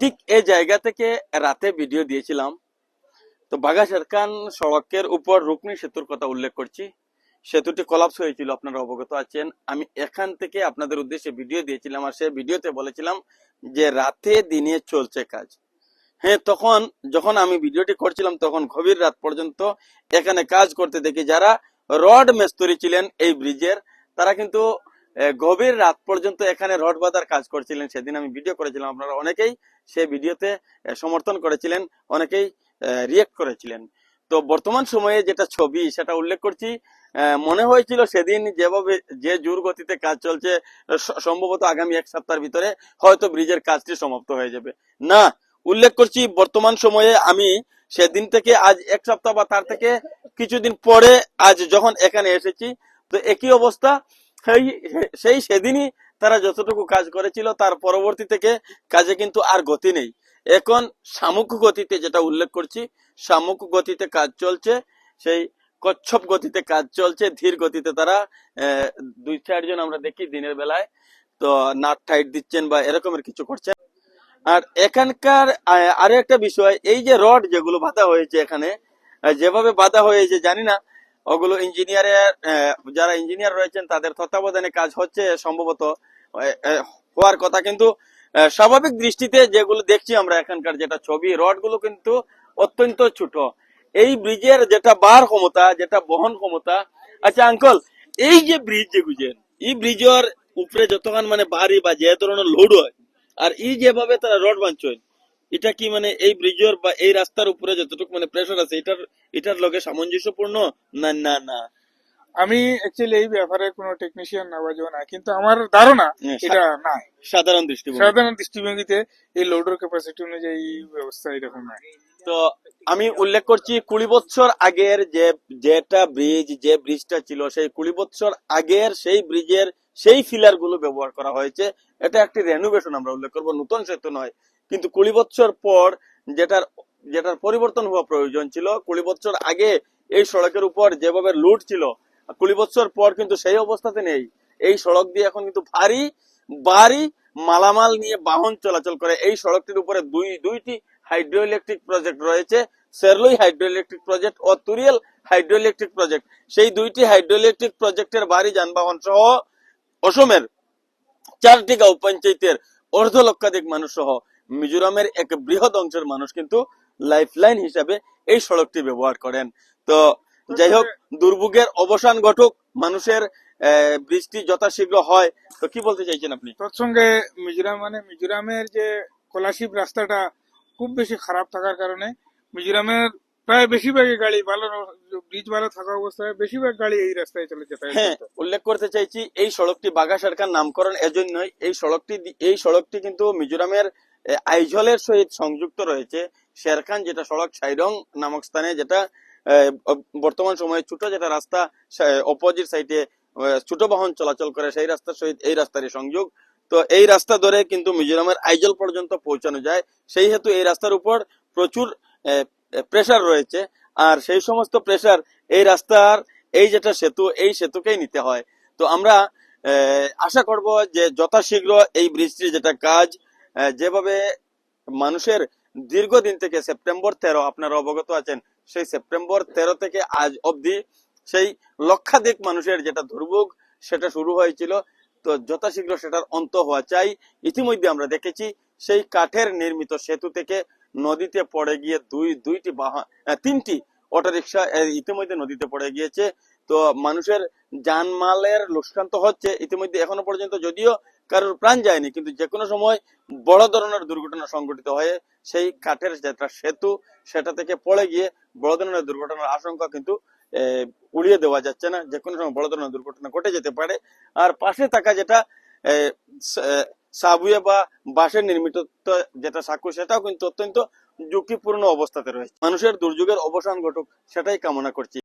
ঠিক এই জায়গা থেকে রাতে ভিডিও দিয়েছিলাম। তো বাঘা শেরখান সড়কের উপর রুকনি সেতুর কথা উল্লেখ করছি। সেতুটি কলাপস হয়েছিল, আপনারা অবগত আছেন। আমি এখান থেকে আপনাদের উদ্দেশ্যে ভিডিও দিয়েছিলাম আর সে ভিডিওতে বলেছিলাম যে রাতে দিনে চলছে কাজ। হ্যাঁ তখন যখন আমি ভিডিওটি করছিলাম, তখন গভীর রাত পর্যন্ত এখানে কাজ করতে দেখি যারা রড মেস্তরি ছিলেন এই ব্রিজের, তারা কিন্তু গভীর রাত পর্যন্ত এখানে রড বাঁধার কাজ করছিলেন। সেদিন আমি ভিডিও করেছিলাম। আপনারা অনেকেই সেই ভিডিওতে সমর্থন করেছিলেন, অনেকেই রিয়েক্ট করেছিলেন। তো বর্তমান সময়ে যেটা ছবি, সেটা উল্লেখ করছি মনে হয়েছিল সেদিন যেভাবে, যে জোর গতিতে কাজ চলছে সম্ভবত আগামী এক সপ্তাহের ভিতরে হয়তো ব্রিজের কাজটি সমাপ্ত হয়ে যাবে। না, উল্লেখ করছি, বর্তমান সময়ে আমি সেদিন থেকে আজ এক সপ্তাহ বা তার থেকে কিছুদিন পরে আজ যখন এখানে এসেছি, তো একই অবস্থা সেই সেই সেদিনই তারা যতটুকু কাজ করেছিল, তার পরবর্তী থেকে কাজে কিন্তু আর গতি নেই। এখন সামুক গতিতে যেটা উল্লেখ করছি সামুক গতিতে কাজ চলছে, সেই কচ্ছপ গতিতে কাজ চলছে, ধীর গতিতে তারা দুই চারজন আমরা দেখি দিনের বেলায়, তো নাট টাইট দিচ্ছেন বা এরকমের কিছু করছেন। আর এখানকার আরও একটা বিষয়, এই যে রড যেগুলো বাঁধা হয়েছে এখানে যেভাবে বাঁধা হয়েছে, জানি না ওগুলো ইঞ্জিনিয়ারের যারা ইঞ্জিনিয়ার রয়েছেন, তাদের তত্ত্বাবধানে কাজ হচ্ছে সম্ভবত। হওয়ার কথা কিন্তু স্বাভাবিক দৃষ্টিতে যেগুলো দেখছি আমরা এখানকার যেটা ছবি রডগুলো কিন্তু অত্যন্ত ছোট। এই ব্রিজের যেটা বার ক্ষমতা, যেটা বহন ক্ষমতা আচ্ছা আঙ্কল এই যে ব্রিজ যে বুঝেন এই ব্রিজের উপরে যতক্ষণ মানে বাড়ি বা যে ধরনের লোড হয়, আর এই যেভাবে তারা রড বাঁধছেন এটা কি মানে এই ব্রিজের বা এই রাস্তার উপরে যতটুকু মানে প্রেশার আছে এটার এটার লগে সামঞ্জস্যপূর্ণ না না না? আমি অ্যাকচুয়ালি এই ব্যাপারে কোনো টেকনিশিয়ান না বা না কিন্তু আমার ধারণা হ্যাঁ, এটা না সাধারণ দৃষ্টিভঙ্গি। সাধারণ দৃষ্টিভঙ্গিতে এই লোডের ক্যাপাসিটি অনুযায়ী ব্যবস্থা এরকম নাই। তো আমি উল্লেখ করছি কুড়ি বছর আগের যে যেটা ব্রিজ যে ব্রিজটা ছিল সেই কুড়ি বছর আগের সেই ব্রিজের সেই ফিলারগুলো ব্যবহার করা হয়েছে। এটা একটি রেনোভেশন আমরা উল্লেখ করব নতুন সেতু নয়। কিন্তু কুড়ি বছর পর যেটার যেটার পরিবর্তন হওয়া প্রয়োজন ছিল, কুড়ি বছর আগে এই সড়কের উপর যেভাবে লুট ছিল কুড়ি বছর পর কিন্তু সেই অবস্থাতে নেই। এই সড়ক দিয়ে এখন কিন্তু ভারী ভারী মালামাল নিয়ে বাহন চলাচল করে। এই সড়কটির উপরে দুই, দুইটি হাইড্রো ইলেকট্রিক প্রজেক্ট রয়েছে, সেরলুই হাইড্রো ইলেকট্রিক প্রজেক্ট ও তুরিয়াল হাইড্রো ইলেকট্রিক প্রজেক্ট। সেই দুইটি হাইড্রো ইলেকট্রিক প্রজেক্টের ভারী যানবাহন সহ অসমের চারটি গাঁও পঞ্চায়েতের অর্ধ লক্ষাধিক মানুষ সহ মিজোরামের এক বৃহৎ অংশের মানুষ কিন্তু লাইফ লাইন হিসাবে এই সড়কটি ব্যবহার করেন। তো যাই হোক দুর্ভোগের অবসান ঘটুক মানুষের বৃষ্টি যথাশীঘ্র হয় তো কি বলতে চাইছেন আপনি? তৎসঙ্গে মিজোরাম মানে মিজোরামের যে কলাশিপ রাস্তাটা খুব বেশি খারাপ থাকার কারণে মিজোরামের প্রায় বেশিরভাগই গাড়ি ভালো ব্রিজ ভালো থাকা অবস্থায় বেশিরভাগ গাড়ি এই রাস্তায় চলে যাতায়াত হ্যাঁ উল্লেখ করতে চাইছি এই সড়কটি বাগা সরকার নামকরণ এজন্যই এই সড়কটি এই সড়কটি কিন্তু মিজোরামের আইজলের সহিত সংযুক্ত রয়েছে শেরখান যেটা সড়ক সাইরং নামক স্থানে, যেটা বর্তমান সময়ে ছোট যেটা রাস্তা অপোজিট সাইডে ছোট বাহন চলাচল করে, সেই রাস্তার সহিত এই রাস্তারই সংযোগ। তো এই রাস্তা ধরে কিন্তু মিজোরামের আইজল পর্যন্ত পৌঁছানো যায়। সেই হেতু এই রাস্তার উপর প্রচুর প্রেসার রয়েছে। আর সেই সমস্ত প্রেশার এই রাস্তার, এই যেটা সেতু, এই সেতুকেই নিতে হয়। তো আমরা আশা করব যে যথাশীঘ্র এই ব্রিজটির যেটা কাজ যেভাবে মানুষের দীর্ঘদিন থেকে সেপ্টেম্বর তেরো আপনারা অবগত আছেন সেই সেপ্টেম্বর তেরো থেকে আজ অবধি সেই লক্ষাধিক মানুষের যেটা দুর্ভোগ সেটা শুরু হয়েছিল। তো যথাশীঘ্র সেটার অন্ত হওয়া চাই। ইতিমধ্যে আমরা দেখেছি সেই কাঠের নির্মিত সেতু থেকে নদীতে পড়ে গিয়ে দুই দুইটি বাহন তিনটি অটোরিকশা আহ, ইতিমধ্যে নদীতে পড়ে গিয়েছে। তো মানুষের জানমালের লোকসান তো হচ্ছে, ইতিমধ্যে এখনও পর্যন্ত যদিও কারোর প্রাণ যায়নি, কিন্তু যে কোনো সময় বড় ধরনের দুর্ঘটনা সংঘটিত হয়ে সেই কাঠের যেটা সেতু, সেটা থেকে পড়ে গিয়ে বড় ধরনের দুর্ঘটনার আশঙ্কা কিন্তু উড়িয়ে দেওয়া যাচ্ছে না। যে কোনো সময় বড় ধরনের দুর্ঘটনা ঘটে যেতে পারে। আর পাশে থাকা যেটা সাবুয়ে বা বাঁশের নির্মিত যেটা সাঁকু, সেটাও কিন্তু অত্যন্ত ঝুঁকিপূর্ণ অবস্থাতে রয়েছে। মানুষের দুর্যোগের অবসান ঘটুক, সেটাই কামনা করছি।